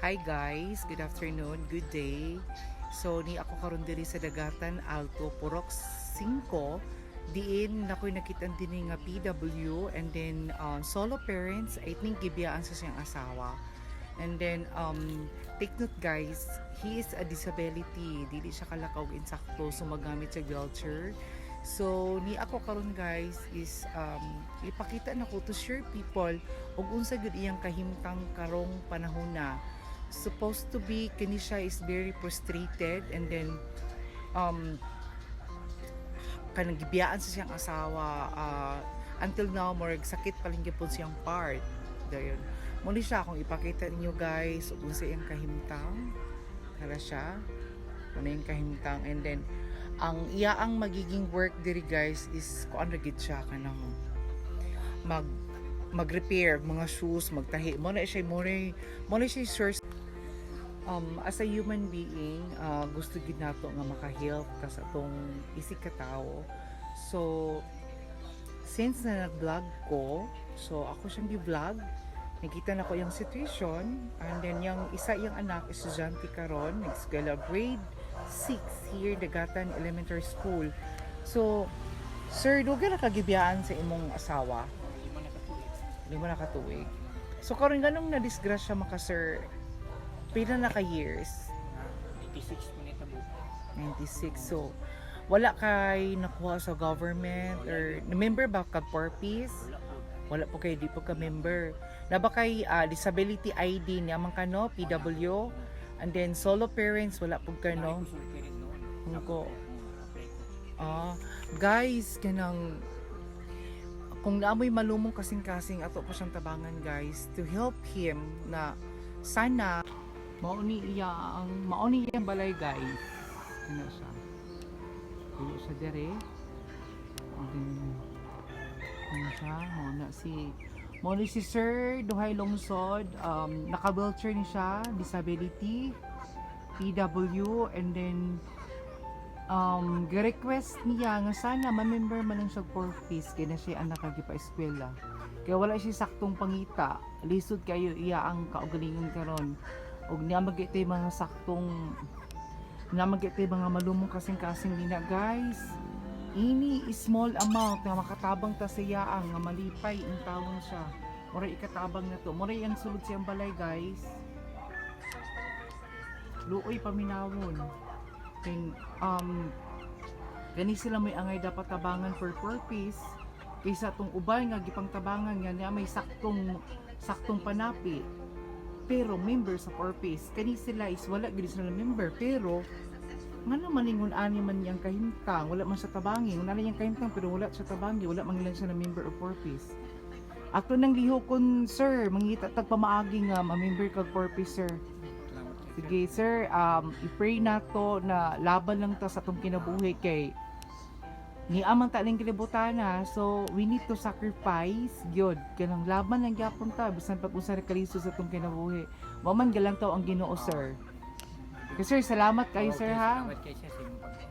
Hi guys, good afternoon, good day. So ni ako karon diri sa Dagatan Alto Purok 5 diin nakoy nakitan din nga PW and then um, solo parents. I think gibiyaan sa siyang asawa. And then um take note guys, he is a disability, dili siya kalakaw insakto so magamit sa wheelchair. So ni ako karon guys is um ipakita na ko to share people og unsa gud iyang kahimtang karong panahon na supposed to be kini siya is very frustrated and then um kanang gibiyaan sa siyang asawa uh, until now more sakit pa lang gyapon siyang part. Dayon. Mo ni siya akong ipakita ninyo guys ug unsa iyang kahimtang kara siya ano yung kahimtang. And then ang iya ang magiging work diri guys is kuan ra gid siya kanang mag mag-repair mga shoes, magtahi. Mo na siya mo na siya source um, as a human being, uh, gusto gid nato nga maka-help ta sa atong isig ka tao. So since na nag-vlog ko, so ako siyang gi-vlog, nakita na ko yung situation and then yung isa yung anak estudyante karon nag-eskwela grade 6 here Dagatan Elementary School. So Sir, duga na kagibiyaan sa imong asawa? lima na katuig. So karon ganong na disgrasya maka sir pila na ka years? 86 po nito mo. 96. So wala kay nakuha sa government or member ba kag purpose? Wala po. Wala po kay di po ka member. Na ba kay ah, disability ID niya man kano PW and then solo parents wala po ka no. Ay, gusto rin noon. Ano ko? Apply ko. Ah, guys, kanang kung naamoy malumong kasing-kasing ato pa siyang tabangan guys to help him na sana mauni iya ang mauni iya ang balay guys. Ano siya? Tulo sa dere. Ano siya? Mauna si mauni si sir duhay lungsod. Um, naka wheelchair ni siya disability PW and then um, request niya nga sana ma-member man lang siya for fees. Kaya na siya anak kagi pa eskwela kaya wala siya saktong pangita. Lisod kayo iya ang kaugalingon karon og niya magitay mga saktong na magitay mga malumong kasing-kasing nina guys. Ini small amount na makatabang ta sa iyaang nga malipay ang tawon siya. Mura ikatabang na to. Mura ang sulod siyang balay guys. Luoy paminawon. Then, um, gani sila may angay dapat tabangan for purpose. Kaysa tong ubay nga gipang tabangan nga niya may saktong saktong panapi pero member sa purpose kani sila is wala gid sila member pero nga naman ingon ani man niyang kahimtang wala man sa tabangi wala niyang kahimtang pero wala sa tabangi wala man lang siya na member of purpose ato nang lihokon sir mangita tag pamaagi nga ma-member kag purpose sir Salamat kayo. Sige sir, um, i-pray na to na laban lang ta sa itong kinabuhi kay ni amang taling kilibutan na so we need to sacrifice gyud kanang laban lang gyapon ta bisan pag usa ra kaliso sa itong kinabuhi. Mo man galang taw ang Ginoo sir. Okay, sir salamat kayo sir ha? Salamat inyong pag-